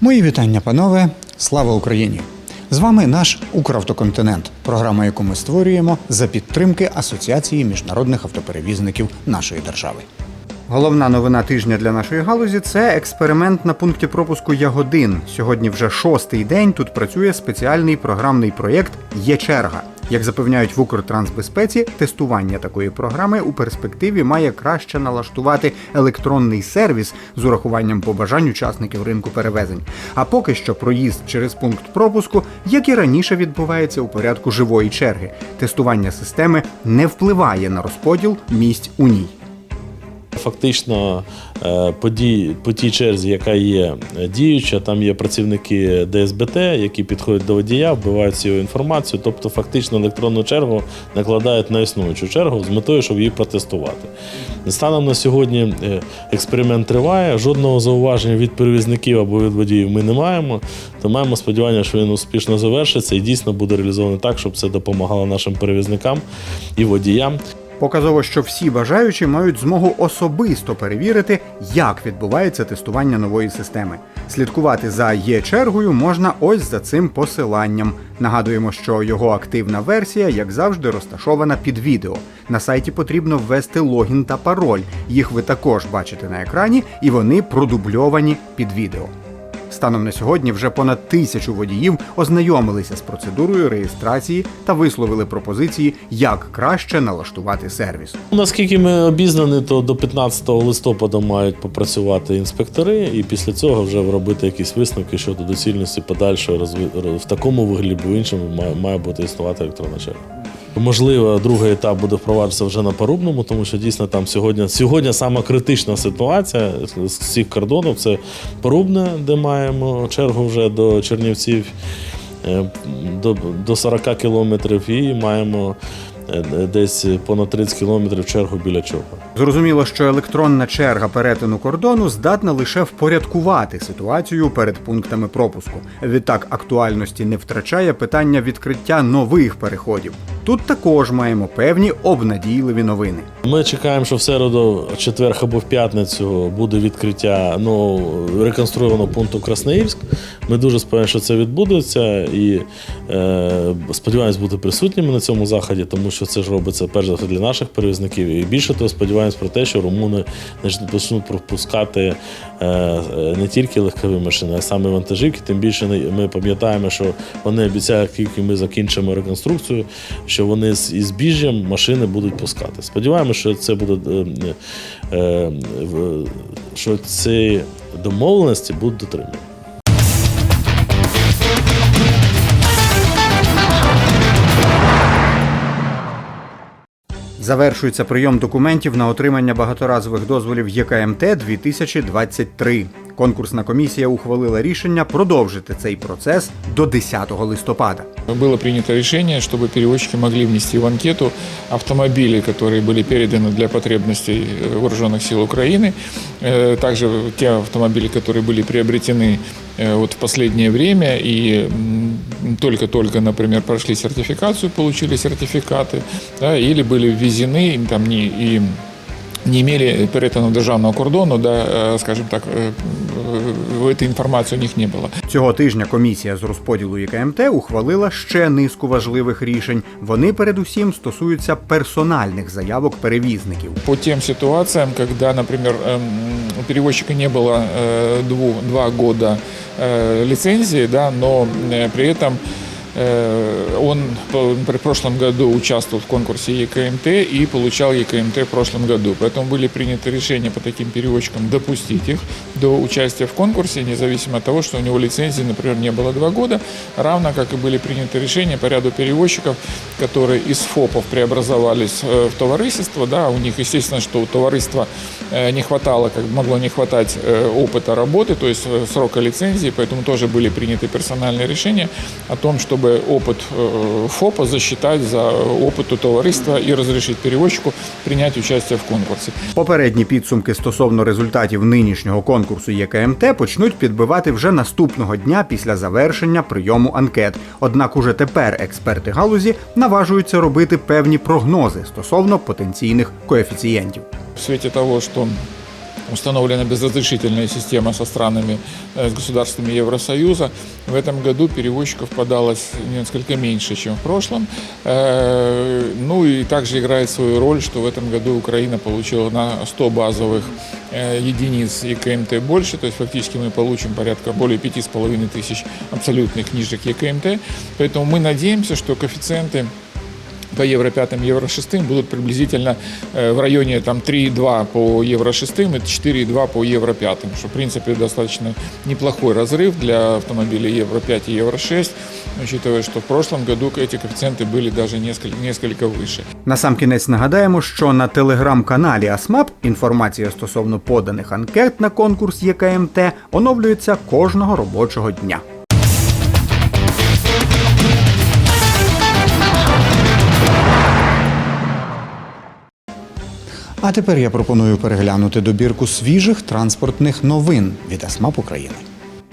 Мої вітання, панове! Слава Україні! З вами наш Укравтоконтинент, програма, яку ми створюємо за підтримки Асоціації міжнародних автоперевізників нашої держави. Головна новина тижня для нашої галузі це експеримент на пункті пропуску Ягодин. Сьогодні вже шостий день тут працює спеціальний програмний проєкт Є черга. Як запевняють в Укртрансбезпеці, тестування такої програми у перспективі має краще налаштувати електронний сервіс з урахуванням побажань учасників ринку перевезень. А поки що проїзд через пункт пропуску, як і раніше відбувається у порядку живої черги. Тестування системи не впливає на розподіл місць у ній. Фактично, е, по, тій черзі, яка є е, діюча, там є працівники ДСБТ, які підходять до водія, вбивають всю інформацію. Тобто, фактично електронну чергу накладають на існуючу чергу з метою, щоб її протестувати. Станом на сьогодні е, експеримент триває. Жодного зауваження від перевізників або від водіїв ми не маємо. То маємо сподівання, що він успішно завершиться і дійсно буде реалізований так, щоб це допомагало нашим перевізникам і водіям. Показово, що всі бажаючі мають змогу особисто перевірити, як відбувається тестування нової системи. Слідкувати за є чергою можна ось за цим посиланням. Нагадуємо, що його активна версія, як завжди, розташована під відео. На сайті потрібно ввести логін та пароль. Їх ви також бачите на екрані, і вони продубльовані під відео. Станом на сьогодні вже понад тисячу водіїв ознайомилися з процедурою реєстрації та висловили пропозиції, як краще налаштувати сервіс. Наскільки ми обізнані, то до 15 листопада мають попрацювати інспектори, і після цього вже робити якісь висновки щодо доцільності подальшого в такому вигляді, бо іншому має бути існувати електронна черга. Можливо, другий етап буде впроваджуватися вже на парубному, тому що дійсно там сьогодні сьогодні сама критична ситуація з всіх кордонів. Це парубне, де маємо чергу вже до Чернівців е, до, до 40 кілометрів, і маємо е, десь понад 30 кілометрів чергу біля чого. Зрозуміло, що електронна черга перетину кордону здатна лише впорядкувати ситуацію перед пунктами пропуску. Відтак актуальності не втрачає питання відкриття нових переходів. Тут також маємо певні обнадійливі новини. Ми чекаємо, що в середу, четвер або в п'ятницю буде відкриття ну, реконструйованого пункту Красноїльськ. Ми дуже сподіваємося, що це відбудеться і е, сподіваємось бути присутніми на цьому заході, тому що це ж робиться перш за все для наших перевізників. І більше того, сподіваємось про те, що румуни почнуть пропускати е, не тільки легкові машини, а саме вантажівки. Тим більше ми пам'ятаємо, що вони обіцяють, тільки ми закінчимо реконструкцію, що вони з із біжжям машини будуть пускати. Сподіваємося, що це буде е, е, що ці домовленості будуть дотримані. Завершується прийом документів на отримання багаторазових дозволів ЄКМТ 2023. Конкурсна комісія ухвалила рішення продовжити цей процес до 10 листопада. Было принято решение, чтобы перевозчики могли внести в анкету автомобили, которые были переданы для потребностей э, вооруженных сил Украины, э, также те автомобили, которые были приобретены э, вот в последнее время и м, только-только, например, прошли сертификацию, получили сертификаты, да, или были ввезены им там не и не имели перетину державного кордону, да, е, скажімо так, е, е, цієї інформації у них не було. Цього тижня комісія з розподілу ЄКМТ ухвалила ще низку важливих рішень. Вони передусім стосуються персональних заявок перевізників. По тем ситуациям, когда, например, эм, у перевозчика не было э, дву- два года э, лицензии, да, но э, при этом э, он по- например, в прошлом году участвовал в конкурсе ЕКМТ и получал ЕКМТ в прошлом году. Поэтому были приняты решения по таким перевозчикам допустить их до участия в конкурсе, независимо от того, что у него лицензии, например, не было два года, равно как и были приняты решения по ряду перевозчиков, которые из ФОПов преобразовались э, в товариство, да, у них, естественно, что у товариства э, не хватало, как могло не хватать э, опыта работы, то есть э, срока лицензии, поэтому тоже были приняты персональные решения о том, чтобы бы опыт э, ФОПа засчитать за опыт у товариства и разрешить перевозчику принять участие в конкурсе. Попередні підсумки стосовно результатів нинішнього конкурсу ЄКМТ почнуть підбивати вже наступного дня після завершення прийому анкет. Однак уже тепер експерти галузі наважуються робити певні прогнози стосовно потенційних коефіцієнтів. В свете того, что установлена безразрешительная система со странами, э, с государствами Евросоюза, в этом году перевозчиков подалось несколько меньше, чем в прошлом. Э, Ну и также играет свою роль, что в этом году Украина получила на 100 базовых э, единиц ЕКМТ больше, то есть фактически мы получим порядка более 5,5 тысяч абсолютных книжек ЕКМТ. Поэтому мы надеемся, что коэффициенты по Евро 5, Евро 6 будут приблизительно э, в районе там, 3,2 по Евро 6 и 4,2 по Евро 5, что в принципе достаточно неплохой разрыв для автомобилей Евро 5 и Евро 6, учитывая, что в прошлом году эти коэффициенты были даже несколько, несколько выше. Насамкінець нагадаємо, що на телеграм-каналі АСМАП інформація стосовно поданих анкет на конкурс ЄКМТ оновлюється кожного робочого дня. А тепер я пропоную переглянути добірку свіжих транспортних новин від АСМАП України.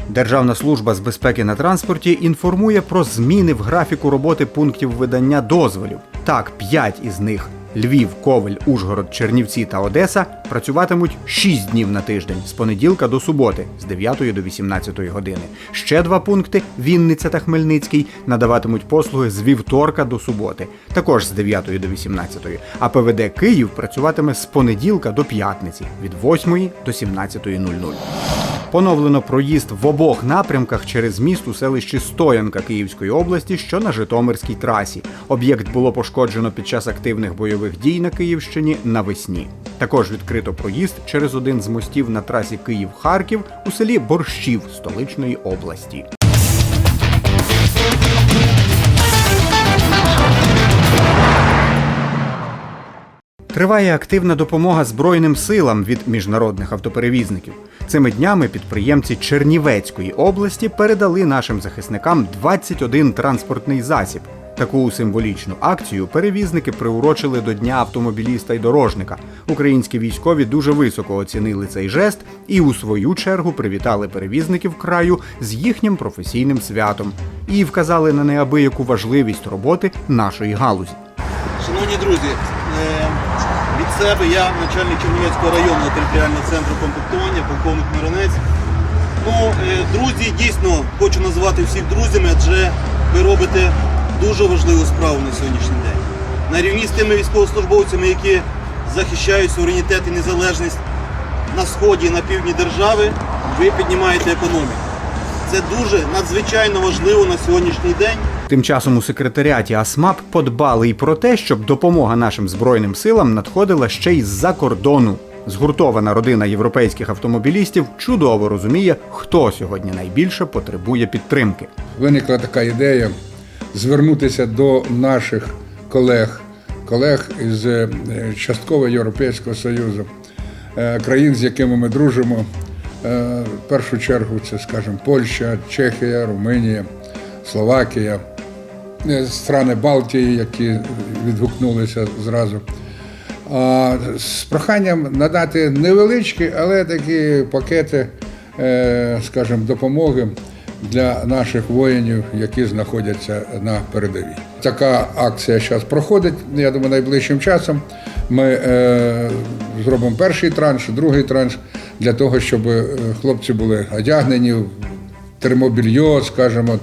Державна служба з безпеки на транспорті інформує про зміни в графіку роботи пунктів видання дозволів. Так, п'ять із них Львів, Ковель, Ужгород, Чернівці та Одеса працюватимуть 6 днів на тиждень з понеділка до суботи з 9 до 18 години. Ще два пункти Вінниця та Хмельницький надаватимуть послуги з вівторка до суботи, також з 9 до 18. А ПВД Київ працюватиме з понеділка до п'ятниці від 8 до 17.00. Поновлено проїзд в обох напрямках через міст у селищі Стоянка Київської області, що на Житомирській трасі. Об'єкт було пошкоджено під час активних бойових дій на Київщині навесні. Також відкрито проїзд через один з мостів на трасі Київ-Харків у селі Борщів столичної області. Триває активна допомога Збройним силам від міжнародних автоперевізників. Цими днями підприємці Чернівецької області передали нашим захисникам 21 транспортний засіб. Таку символічну акцію перевізники приурочили до Дня автомобіліста й дорожника. Українські військові дуже високо оцінили цей жест і у свою чергу привітали перевізників краю з їхнім професійним святом і вказали на неабияку важливість роботи нашої галузі. Шановні друзі, себе я начальник Чернівецького районного територіального центру комплектування, полковник Миронець. Ну, е, друзі, дійсно хочу називати всіх друзями, адже ви робите дуже важливу справу на сьогоднішній день. На рівні з тими військовослужбовцями, які захищають суверенітет і незалежність на сході і на півдні держави, ви піднімаєте економіку. Це дуже надзвичайно важливо на сьогоднішній день. Тим часом у секретаріаті АСМАП подбали й про те, щоб допомога нашим збройним силам надходила ще й з-за кордону. Згуртована родина європейських автомобілістів чудово розуміє, хто сьогодні найбільше потребує підтримки. виникла така ідея звернутися до наших колег, колег із е, частково Європейського Союзу, е, країн, з якими ми дружимо. Е, В першу чергу це, скажімо, Польща, Чехія, Румунія, Словакія, страни Балтії, які відгукнулися зразу. З проханням надати невеличкі, але такі пакети, е, скажімо, допомоги для наших воїнів, які знаходяться на передовій. Така акція зараз проходить. Я думаю, найближчим часом ми е, зробимо перший транш, другий транш для того, щоб е, хлопці були одягнені в термобільйо, скажімо,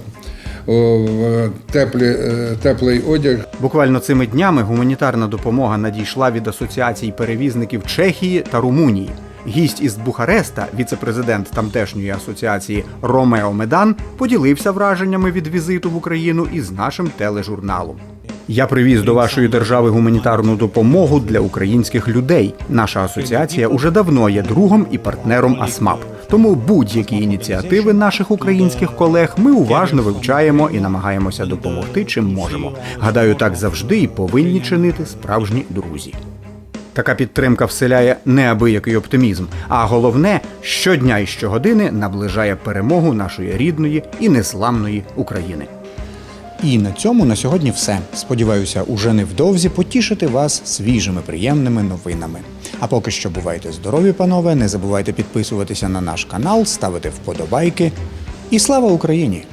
теплі, е, теплий одяг, Буквально цими днями гуманітарна допомога надійшла від асоціацій перевізників Чехії та Румунії. Гість із Бухареста, віцепрезидент тамтешньої асоціації Ромео Медан, поділився враженнями від візиту в Україну із нашим тележурналом. Я привіз до вашої держави гуманітарну допомогу для українських людей. Наша асоціація уже давно є другом і партнером АСМАП. Тому будь-які ініціативи наших українських колег ми уважно вивчаємо і намагаємося допомогти, чим можемо. Гадаю, так завжди і повинні чинити справжні друзі. Така підтримка вселяє неабиякий оптимізм, а головне, щодня і щогодини наближає перемогу нашої рідної і незламної України. І на цьому на сьогодні все. Сподіваюся, уже невдовзі потішити вас свіжими приємними новинами. А поки що бувайте здорові, панове, не забувайте підписуватися на наш канал, ставити вподобайки. І слава Україні!